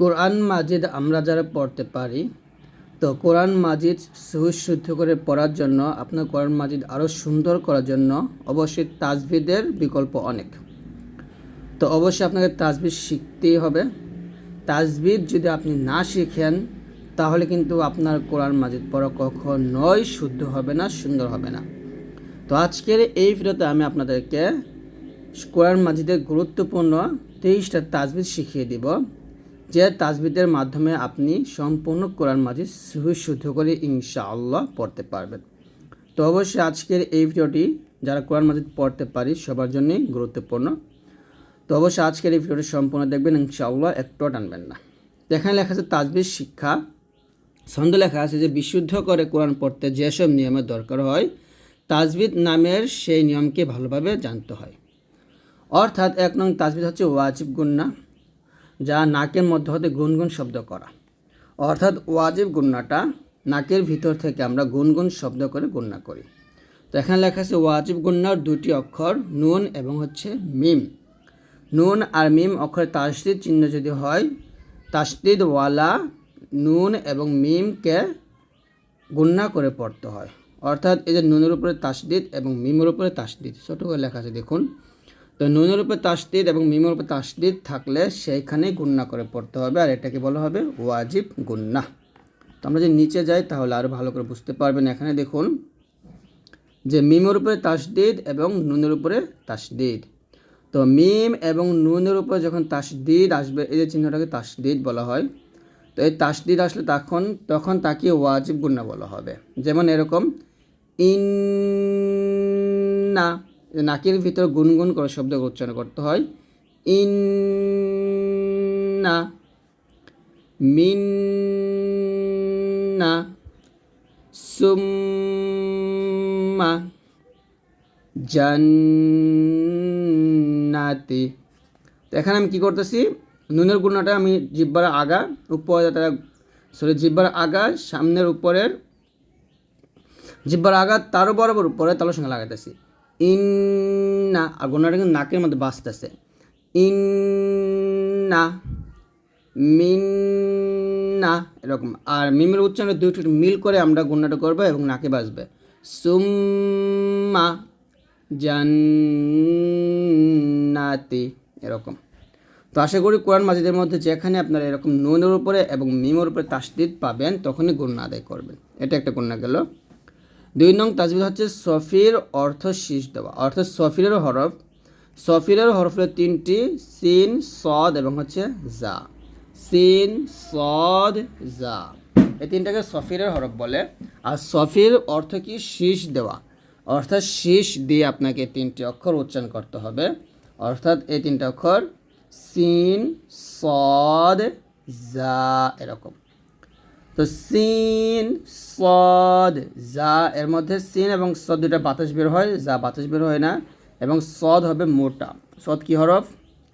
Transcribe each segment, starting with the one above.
কোরআন মাজিদ আমরা যারা পড়তে পারি, তো কোরআন মাজিদ সুশুদ্ধ করে পড়ার জন্য, আপনার কোরআন মাজিদ আরও সুন্দর করার জন্য অবশ্যই তাজবিদের বিকল্প অনেক। তো অবশ্যই আপনাকে তাজবিদ শিখতেই হবে। তাজবিদ যদি আপনি না শিখেন, তাহলে কিন্তু আপনার কোরআন মাজিদ পড়া কখনোই শুদ্ধ হবে না, সুন্দর হবে না। তো আজকের এই ভিডিওতে আমি আপনাদেরকে কোরআন মাজিদের গুরুত্বপূর্ণ তেইশটা তাজবিদ শিখিয়ে দিব। যে তাজবিদের মাধ্যমে আপনি সম্পূর্ণ কোরআন মাজিদ সহি শুদ্ধ করে ইনশাআল্লাহ পড়তে পারবেন। তো অবশ্যই আজকের এই ভিডিওটি যারা কোরআন মাজিদ পড়তে পারি সবার জন্যই গুরুত্বপূর্ণ। তো অবশ্যই আজকের এই ভিডিওটি সম্পূর্ণ দেখবেন, ইনশাআল্লাহ একটু টানবেন না। এখানে লেখা আছে, তাজবিদ শিক্ষা। ছন্দ লেখা আছে যে, বিশুদ্ধ করে কোরআন পড়তে যেসব নিয়মের দরকার হয়, তাজবিদ নামের সেই নিয়মকে ভালোভাবে জানতে হয়। অর্থাৎ এক নং তাজবিদ হচ্ছে ওয়াজিব গুন্না। যা নাকের মধ্যে হতে গুনগুন শব্দ করা। অর্থাৎ ওয়াজিব গুন্নাটা নাকের ভিতর থেকে আমরা গুনগুন শব্দ করে গুন্না করি। তো এখানে লেখা আছে ওয়াজিব গুন্নার দুটি অক্ষর, নুন এবং হচ্ছে মিম। নুন আর মিম অক্ষরের তাসদিদ চিহ্ন যদি হয়, তাসদিদ ওয়ালা নুন এবং মিমকে গুন্না করে পড়তে হয়। অর্থাৎ যে নুনের উপরে তাসদিদ এবং মিমের উপরে তাসদিদ, ছোটো করে লেখা আছে, দেখুন। তো নুনের উপরে তাসদিদ এবং মিমের উপরে তাসদিদ থাকলে সেইখানে গুন্না করে পড়তে হবে, আর এটাকে বলা হবে ওয়াজিব গুন্না। তো আমরা যদি নিচে যাই তাহলে আরও ভালো করে বুঝতে পারবেন। এখানে দেখুন যে মিমের উপরে তাসদিদ এবং নুনের উপরে তাসদিদ। তো মিম এবং নুনের উপরে যখন তাসদিদ আসবে, এই যে চিহ্নটাকে তাসদিদ বলা হয়, তো এই তাসদিদ আসলে তখন তখন তাকে ওয়াজিব গুন্না বলা হবে। যেমন এরকম ইন না নাকের ভিতর গুনগুন করে শব্দ উচ্চারণ করতে হয়। ইন মিন্না, সুম্মা, জান্নাতি। তো এখানে আমি কি করতেছি? নুনের গুণাটা আমি জিব্বার আগা, উপর সরি জিব্বার আগা, সামনের উপরের, জিব্বার আগা তারও বরাবর উপরে তালের সঙ্গে লাগাইতেছি। ইন না আর গুণাটা কিন্তু নাকের মধ্যে বাঁচতেছে। ইন না মিন না এরকম। আর মিমের উচ্চারণ দুইটি মিল করে আমরা গুণাটা করব এবং নাকে বাজবে সুম্মা জান্নাতি, এরকম। তো আশা করি কোরআন মাজিদের মধ্যে যেখানে আপনারা এরকম নুনের উপরে এবং মিমের উপরে তাসদিদ পাবেন, তখনই গুণা আদায় করবেন। এটা একটা গুণা গেল। দুই নং তাজবিদ হচ্ছে সফির অর্থ শীষ দেওয়া। অর্থাৎ সফিরের হরফ। সফিরের হরফের তিনটি, সিন, সদ এবং হচ্ছে জা। সিন, সদ, জা। এই তিনটাকে সফিরের হরফ বলে। আর সফির অর্থ কি? শীষ দেওয়া। অর্থাৎ শীষ দিয়ে আপনাকে তিনটি অক্ষর উচ্চারণ করতে হবে। অর্থাৎ এই তিনটা অক্ষর, সিন, সদ, জা এরকম। তো সিন, সদ যা এর মধ্যে সিন এবং সদ দুটা বাতাস বের হয় যা বাতাস বের হয় না, এবং সদ হবে মোটা। সদ কি হরফ?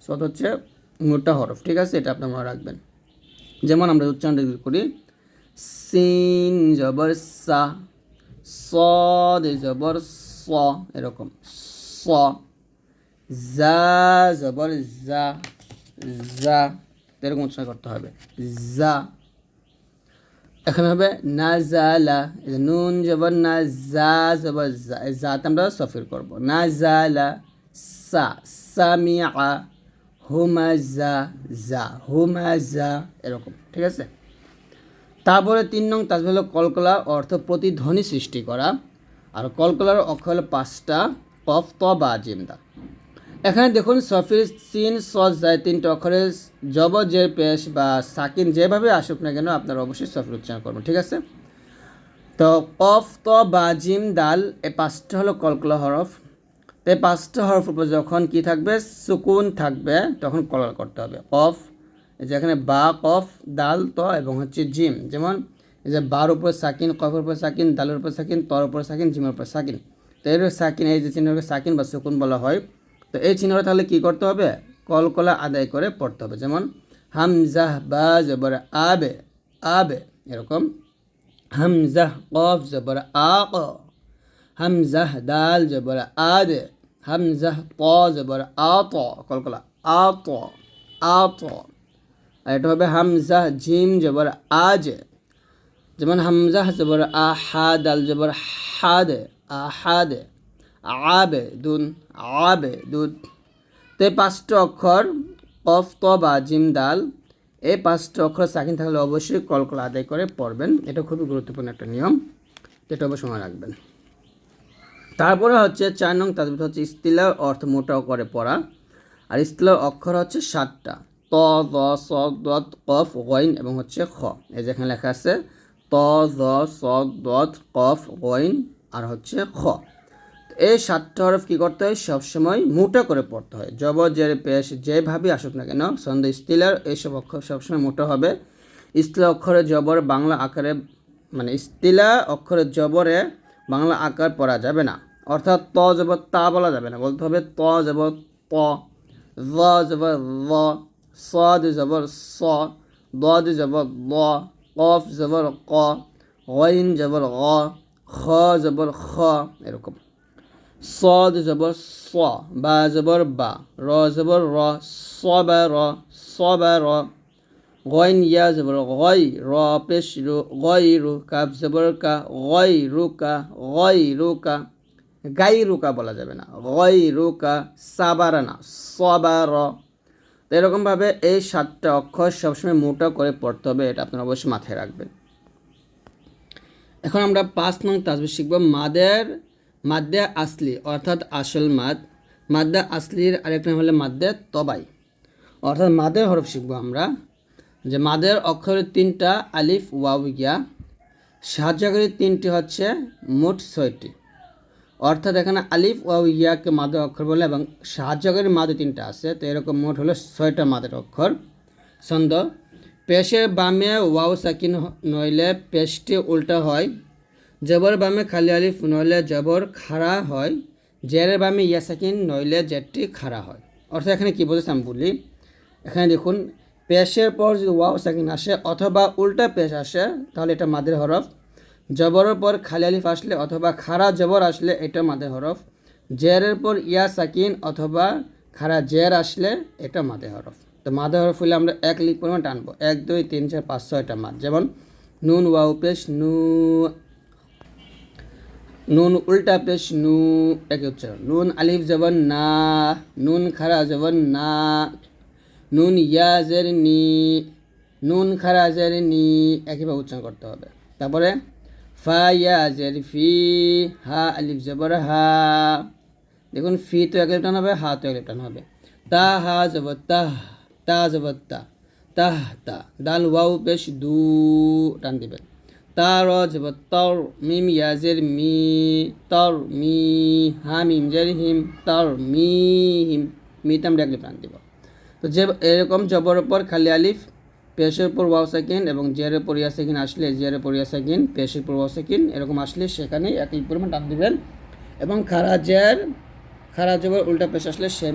সদ হচ্ছে মোটা হরফ, ঠিক আছে? এটা আপনার মনে রাখবেন। যেমন আমরা উচ্চারণ করি, সিন জবর সা, সদ জবর স, এরকম। স যা জবর যা যা এরকম উচ্চারণ করতে হবে। যা এখানে হবে নাজালা নুন জবর না জা জবর জা জাত আমরা সফির করব। নাজালা, সা, সামিয়া, হুমাজা, জা, হুমাজা, এরকম, ঠিক আছে? তারপরে তিন নং তাজবিল হলো কলকলা অর্থ প্রতিধ্বনি সৃষ্টি করা। আর কলকলার অক্ষর হলো পাঁচটা কফ, ত, বা জিমদা এখানে দেখুন সফির সিন, সজ যায় তিনটে অক্ষরে জব যে পেশ বা সাকিন যেভাবে আসুক না কেন, আপনারা অবশ্যই সফির উচ্চারণ করবেন, ঠিক আছে? তো কফ ত, বা, জিম, দাল এই পাঁচটা হলো কলকলা হরফ। তো এই পাঁচটা হরফ উপর যখন কি থাকবে? সুকুন থাকবে, তখন কলার করতে হবে। কফ যেখানে বা কফ দাল, ত এবং হচ্ছে জিম। যেমন এই যে বার উপর সাকিন কফের উপর সাকিন, দালের উপর সাকিন, তর উপর সাকিন, জিমের উপর সাকিন। তো এর সাকিন, এই যে চিহ্নকে সাকিন বা সুকুন বলা হয়। তো এই চিহ্নটা তাহলে কী করতে হবে? কলকলা আদায় করে পড়তে হবে। যেমন, হামজাহ বা জবর আবে আবে, এরকম। হামজাহ কফ জবর আ ক হামজাহ দাল জবর আদে, হামজাহ ত জবর আ ত কলকলা আ ত আ ত আর এটা হবে হামজা জিম জবর আজ। যেমন হামজা জবর আহাদ আল জবর হাদ, আহাদ। আবে দুন আবে দুধ তো এই পাঁচটা অক্ষর, কফ, ত বা জিম, দাল, এই পাঁচটা অক্ষর সাকিন থাকলে অবশ্যই কলকল আদায় করে পড়বেন। এটা খুবই গুরুত্বপূর্ণ একটা নিয়ম, যেটা অবশ্যই মনে রাখবেন। তারপরে হচ্ছে চার নং তাজবিদ হচ্ছে ইস্তিলার অর্থ মোটা করে পড়া। আর ইস্তিলার অক্ষর হচ্ছে সাতটা। ত, জ, স, দ কফ, গইন এবং হচ্ছে খ। এই যেখানে লেখা আছে, ত, জ, স, দ কফ, গইন আর হচ্ছে খ। এই সাতটা হরফ কী করতে হয়? সবসময় মোটা করে পড়তে হয়। জব জের পেশ যেভাবে আসুক না কেন, ছন্দ স্টিলার এইসব অক্ষর সবসময় মোটা হবে। স্টিলা অক্ষরে জবর বাংলা আকারে মানে স্টিলা অক্ষরে জবরে বাংলা আকার পড়া যাবে না। অর্থাৎ ত জব তা বলা যাবে না। বলতে হবে ত জব ত। ব জব ব স, দ, জবর, স। দ, দু, জবর ল কফ, জবর, ক। গইন জবর গ খ, জবর, খ। এরকম। صاد জবর স বা জবর বা র জবর র স বা র স বা র গইন ইয়া জবর গই র পেশ রু গই রু কাফ জবর কা গই রু কা গই রু কা গাই রুকা বলা যাবে না গই রুকা সাবারা না সবার তো এরকমভাবে এই সাতটা অক্ষর সবসময় মোটা করে পড়তে হবে এটা আপনারা অবশ্যই মাথায় রাখবেন এখন আমরা পাঁচ নং তাজবি শিখব মাদের মাদ্দে আসলি, অর্থাৎ আসল মাদ। মাদ্দা আসলির আরেকটা হলো মাদ্দে তবাই। অর্থাৎ মাদের হরফ শিখব আমরা। যে মাদের অক্ষরের তিনটা আলিফ, ওয়াও ইয়া সাহায্যকারী তিনটি হচ্ছে মোট ছয়টি। অর্থাৎ এখানে আলিফ ও ইয়াকে মাদের অক্ষর বলে এবং সাহায্যকারী মাদে তিনটা আছে, তো এরকম মোট হলো ছয়টা মাদের অক্ষর। ছন্দ, পেশের বামে ওয়াও সাকিন নইলে পেশটি উল্টা হয়। জবর বামে খালি আলিফ নইলে জবর খাড়া হয় জেরের বামে ইয়া সাকিন নইলে জেরটি খাড়া হয়। অর্থাৎ এখানে কী বলেছে আমি বলি? এখানে দেখুন পেশের পর যদি ওয়াও সাকিন আসে অথবা উল্টা পেশ আসে, তাহলে এটা মাদের হরফ। জবরের পর খালি আলিফ আসলে অথবা খাড়া জবর আসলে এটা মাদের হরফ। জেরের পর ইয়া সাকিন অথবা খাড়া জের আসলে এটা মাদে হরফ। তো মাদে হরফ হলে আমরা এক লিখ পরিমাণ টানবো। এক, দুই, তিন, চার, পাঁচ, ছয়টা মাদ। যেমন, নুন, ওয়াও, পেশ, নু নুন উল্টা পেশ, নু, এক উচ্চারণ নুন আলিফ জবন না, নুন খাড়া জবন না, নুন ইয়া জের নি, নুন খাড়া জের নি একইভাবে উচ্চারণ করতে হবে। তারপরে, ফা ইয়া জের ফি, হা আলিফ জবর হা। দেখুন, ফি তো এক টান হবে, হা তো এক টান হবে। তা, হা জবর তাহ তা জবর তা তাহ তা। দাল ওয়াও পেশ দু, টান দিবেন। তার তর মিম ইয়াজের মি তর মি হা মিম জের হিম তর মি হিম মিতাম ডাকলে প্রাণ দিব তো যে এরকম জবর উপর খালি আলিফ পেশের উপর ওয়াও সেকেন্ড এবং উপর ইয়া সেকেন্ড আসলে উপর ইয়া সেকেন্ড পেশের উপর ওয়াও সেকেন্ড এরকম আসলে সেখানে একই পরিমাণ টান দিবেন এবং খারা জের খারা জবর উল্টা পেশ আসলে সে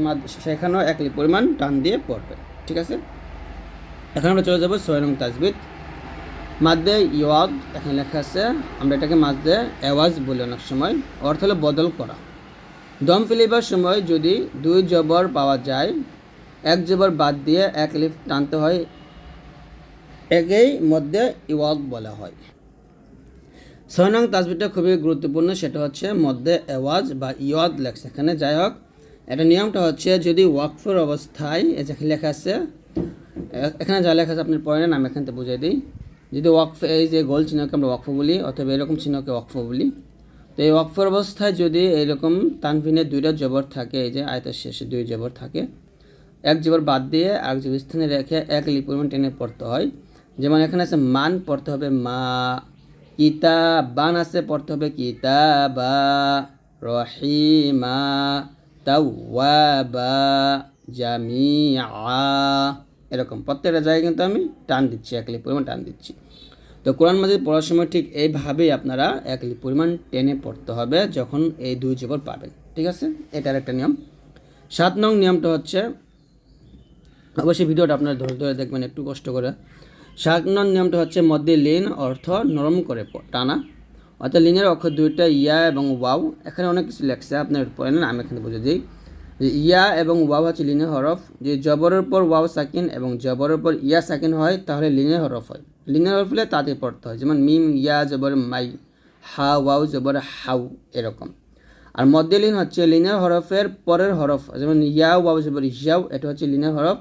সেখানেও একই পরিমাণ টান দিয়ে পড়বে ঠিক আছে؟ এখন আমরা চলে যাব নং তাজবিদ। মাদ্দে ইওয়াদ, এখানে লেখা আছে, আমরা এটাকে মাদ্দে এওয়াজ বলি অনেক সময়, অর্থ হলো বদল করা। দম ফেলিবার সময় যদি দুই জবর পাওয়া যায়, এক জবর বাদ দিয়ে এক লিফ টানতে হয়, একেই মধ্যে ইওয়াদ বলা হয়। ছয় নং তাজবিটা খুবই গুরুত্বপূর্ণ, সেটা হচ্ছে মধ্যে এওয়াজ বা ইয়দ লেখছে এখানে। যাই হোক, এটা নিয়মটা হচ্ছে যদি ওয়াকফের অবস্থায় যেখানে লেখা আছে এখানে যা লেখা আছে আপনি পড়ে নেন, আমি এখান থেকে বুঝিয়ে দিই। যদি ওয়াকফ, এই যে গোল চিহ্নকে আমরা ওয়াকফ বলি অথবা এরকম চিহ্নকে ওয়াকফ বলি, তো এই ওয়াকফের অবস্থায় যদি এরকম তানভিনের দুইটা জবর থাকে, এই যে আয়তের শেষে দুই জবর থাকে, এক জবর বাদ দিয়ে আরেক জবর স্থানে রেখে এক লিপ পরিমাণ টেনে পড়তে হয়। যেমন এখানে আছে মান পড়তে হবে মা, কিতাবান আছে পড়তে হবে কিতাবা, রহিমা, তাওয়াবা, জামিআ। এরকম। প্রত্যেকটা জায়গায় কিন্তু আমি টান দিচ্ছি, এক লিপ পরিমাণ টান দিচ্ছি। তো কোরআন মাজিদ পড়ার সময় ঠিক এইভাবেই আপনারা এক লিপ পরিমাণ টেনে পড়তে হবে যখন এই দুই জবর পাবেন। ঠিক আছে? এটার একটা নিয়ম। সাত নং নিয়মটা হচ্ছে, অবশ্যই ভিডিওটা আপনারা ধরে ধরে দেখবেন, একটু কষ্ট করে। সাত নং নিয়মটা হচ্ছে মধ্যে লিন অর্থ নরম করে টানা। অর্থাৎ লিনের অক্ষর দুইটা ইয়া এবং ওয়াও, এখানে অনেক কিছু লেখছে, আপনার পড়ে নেন, আমি এখানে বুঝে দিই। যে ইয়া এবং ওয়াও হচ্ছে লিনে হরফ। যে জবরের পর ওয়াও সাকিন এবং জবরের পর ইয়া সাকিন হয়, তাহলে লিনে হরফ হয়। লিনে হরফ হলে তাতে পড়তে হয়, যেমন মিম, ইয়া, জবর, মাই, হা, ওয়াও, জবর, হাউ এরকম। আর মধ্যে লিন হচ্ছে লিনের হরফের পরের হরফ, যেমন ইয়া, ওয়াও, জবর, ইয়াও, এটা হচ্ছে লিনের হরফ।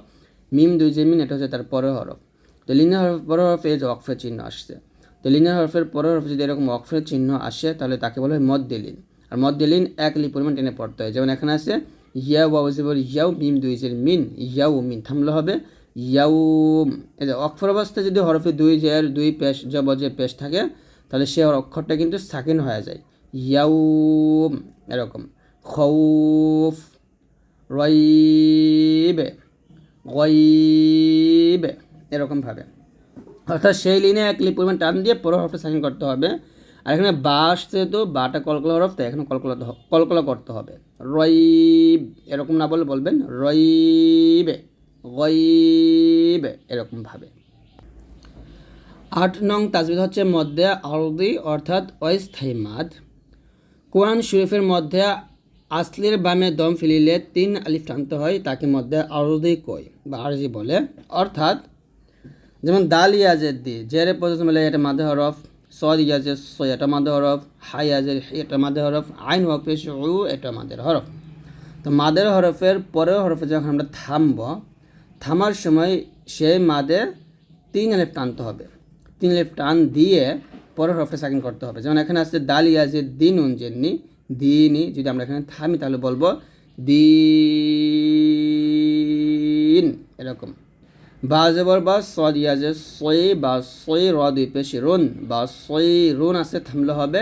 মিম, দুই যে মিন এটা হচ্ছে তার পরের হরফ। তো লিনের হরফ, পরের হরফে যে অক্ষরের চিহ্ন আসছে। তো লিনের হরফের পরের হরফে যদি এরকম অক্ষরের চিহ্ন আসে, তাহলে তাকে বলা হয় মধ্যে লিন। আর মধ্যে লিন এক লি পরিমাণ টেনে পড়তে হয়। যেমন এখানে আছে ইয়া ওয়াও জবর ইয়াও মিম দুই জের মিন ইয়াও মিন, থামলে হবে ইয়াউ, এই যে অক্ষর অবস্থায় যদি হরফে দুই জের, দুই পেশ জব যে পেশ থাকে, তাহলে সে অক্ষরটা কিন্তু সাকিন হয়ে যায়। ইয়াউম এরকম। খৌফ, রইবে, গইবে এরকমভাবে অর্থাৎ সেই লিনে এক লিপ পরিমাণ টান দিয়ে পরের হরফটা সাইন করতে হবে। আর এখানে বা আসছে তো বাটা কলকলা হরফ তাই এখানে কলকলা কলকলা করতে হবে। রইব, এরকম না বলে বলবেন, রইবে গইবে এরকমভাবে আট নং তাজবিদ হচ্ছে মধ্যে আরদি অর্থাৎ অস্থায়ী মাদ। কোরআন শরীফের মধ্যে আসলির বামে দম ফেলিলে তিন আলিফ টানতে হয়, তাকে মধ্যে আরদি কই বা আরজি বলে। অর্থাৎ যেমন দাল ইয়াজের দি, জেরে পর্যন্ত মিলে এটা মাদে হরফ। সদ ইয়াজের স, এটা মাদে হরফ, হাই হি এটা মাদে হরফ, আইন হরফে উ, এটা মাদের হরফ। তো মাদের হরফের পরের হরফে যখন আমরা থামব, থামার সময় সেই মাদে তিন আলিফ টানতে হবে। তিন আলিফ টান দিয়ে পরের হরফে সাকিন করতে হবে। যেমন এখানে আসছে দাল ইয়াজের দিন উনজেননি দিনই যদি আমরা এখানে থামি তাহলে বলব দিন, এরকম। বা জবর বা সদ ইয়াজে সই বা সই র দুই পেশি রুন বা সই রুন আছে থামলে হবে,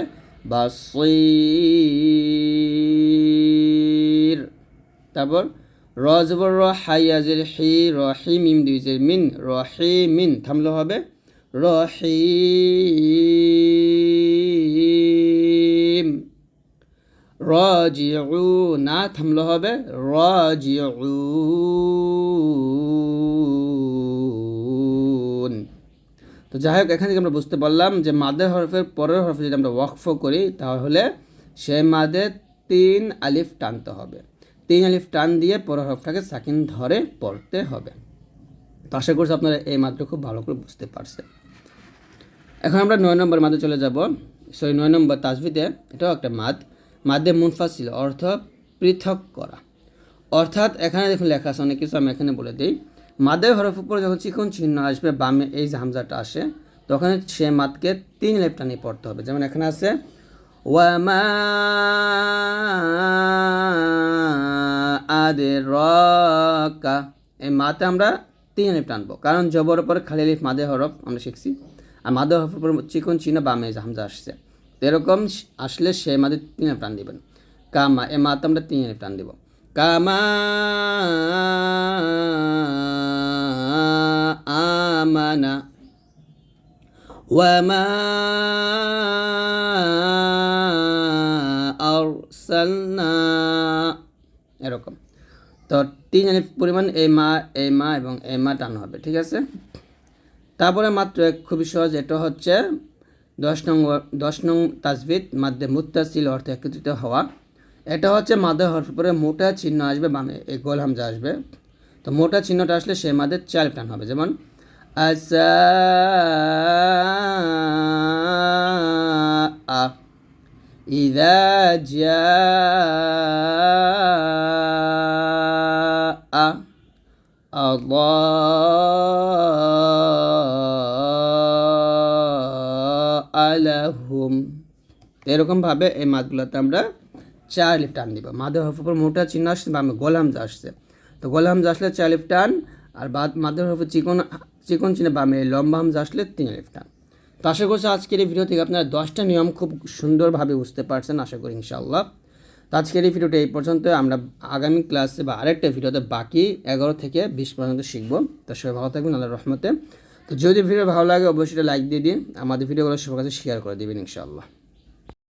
বা সই তারপর র জবর র হাই ইয়াজের হি, র, হি, মিম দুই জের মিন, র, হি, মিন থামলে হবে, র হিম রাজিউনা থামলে হবে, রাজিউন। তো যাই হোক, এখান থেকে আমরা বুঝতে পারলাম যে মাদে হরফের পরের হরফে যদি আমরা ওয়াকফ করি, তাহলে সে মাদে তিন আলিফ টানতে হবে। তিন আলিফ টান দিয়ে পরের হরফটাকে সাকিন ধরে পড়তে হবে। তো আশা করছি আপনারা এই মাত্র খুব ভালো করে বুঝতে পারছেন। এখন আমরা নয় নম্বর মাদে চলে যাব। সরি, নয় নম্বর তাজবিতে এটাও একটা মাদ। মাদে মুনফাসিল, অর্থ পৃথক করা। অর্থাৎ এখানে দেখুন লেখা আছে, অনেক কিছু আমি এখানে বলে দিই। মাদের হরফ উপর যখন চিকন চিহ্ন আসবে, বামে এই যে হামজাটা আসে, তখন সে মাদকে তিন লেপটানি পড়তে হবে। যেমন এখানে আছে ওয়ামা আদে এই মাতে আমরা তিন লিপ টানবো কারণ জবর উপর খালি লিফ মাদে হরফ আমরা শিখছি, আর মাদে হরফ উপর চিকন চিহ্ন বামে হামজা আসছে। এরকম আসলে সে মাদে তিন লিপ টান দিবেন কামা এ মাতে আমরা তিন লিপ টান দিব কামা আমানা وما أرسلنا এরকম তো তিন আলিফ পরিমাণ এই মা এই মা এবং এই মা টান হবে ঠিক আছে তারপরে মাত্র এক খুবই সহজ এটা হচ্ছে দশ নং দশ নং তাজবিদ মাধ্যে মুত্তাসিল অর্থে একত্রিত হওয়া এটা হচ্ছে মাদে হরফের পরে মোটা চিহ্ন আসবে বামে এই গোল হামজা আসবে। তো মোটা চিহ্নটা আসলে সে মাদে চাল টান হবে, যেমন আসা ইদা জা আলাহুম। এরকমভাবে এই মাছগুলোতে আমরা চার লিফ টান দিব। মাদের হরফ উপর মোটা চিহ্ন আসছে বা গোলামজা আসছে। তো গোলামজা আসলে চার লিফ টান, আর বাদ মাদের হরফ চিকন চিকন চিহ্ন বামে লম্বা হামজা আসলে তিন লিফ টান। তো আশা করছি আজকের এই ভিডিও থেকে আপনারা দশটা নিয়ম খুব সুন্দরভাবে বুঝতে পারছেন, আশা করি ইনশাআল্লাহ। তো আজকের এই ভিডিওটা এই পর্যন্ত, আমরা আগামী ক্লাসে বা আরেকটা ভিডিওতে বাকি এগারো থেকে বিশ পর্যন্ত শিখব। তো সবাই ভালো থাকবেন আল্লাহ রহমতে। তো যদি ভিডিও ভালো লাগে, অবশ্যই লাইক দিয়ে দিন। আমাদের ভিডিওগুলো সবার কাছে শেয়ার করে দেবেন, ইনশাআল্লাহ।